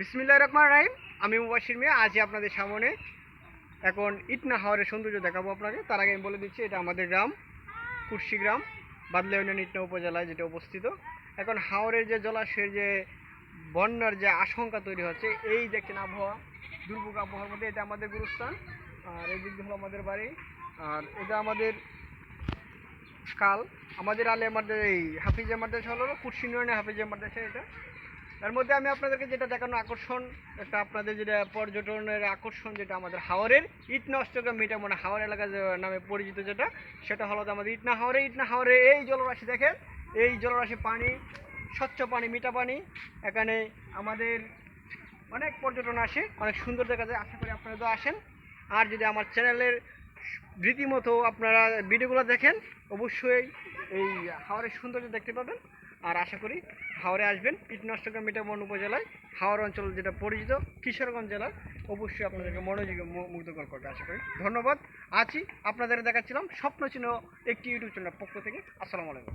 বিসমিল্লাহ রহমান রাহিম, আমি মুবাসির মিয়া, আজই আপনাদের সামনে এখন ইটনা হাওয়ারের সৌন্দর্য দেখাবো আপনাকে। তার আগে আমি বলে দিচ্ছি, এটা আমাদের গ্রাম, কুর্শি গ্রাম, বাদলা ইউনিয়ন ইটনা উপজেলায় যেটা অবস্থিত। এখন হাওরের যে জলাশয়ের যে বন্যার যে আশঙ্কা তৈরি হচ্ছে, এই যে দেখছেন আবহাওয়া, দুর্ভোগ আবহাওয়ার মধ্যে এটা আমাদের গুরুস্থান, আর এই দিক হলো আমাদের বাড়ি, আর এটা আমাদের কাল, আমাদের আলে আমাদের এই হাফিজে মাদ্রাসা হলো কুর্শি ইউনিয়নে হাফিজে মাদ্রাসা এটা। তার মধ্যে আমি আপনাদেরকে যেটা দেখানো আকর্ষণ একটা আপনাদের যেটা পর্যটনের আকর্ষণ, যেটা আমাদের হাওরের ইটনা অষ্টগ্রাম মানে হাওর এলাকা নামে পরিচিত যেটা, সেটা হলো আমাদের ইটনা হাওরে ইটনা হাওরে এই জলরাশি দেখেন, এই জলরাশি পানি, স্বচ্ছ পানি, মিঠা পানি, এখানে আমাদের অনেক পর্যটন আসে, অনেক সুন্দর দেখা যায়, আশা করি আপনারা তো আসেন। আর যদি আমার চ্যানেলের রীতিমতো আপনারা ভিডিওগুলো দেখেন, অবশ্যই এই হাওরের সৌন্দর্য দেখতে পাবেন। আর আশা করি হাওড়ে আসবেন কীটনাশকের মিটামন উপজেলায় হাওড় অঞ্চল যেটা পরিচিত, কিশোরগঞ্জ জেলার, অবশ্যই আপনাদেরকে মনোযোগী মুগ্ধকর করবে আশা করি। ধন্যবাদ, আছি, আপনাদের দেখাচ্ছিলাম স্বপ্ন চিহ্ন একটি ইউটিউব চ্যানেলের পক্ষ থেকে। আসসালামু আলাইকুম।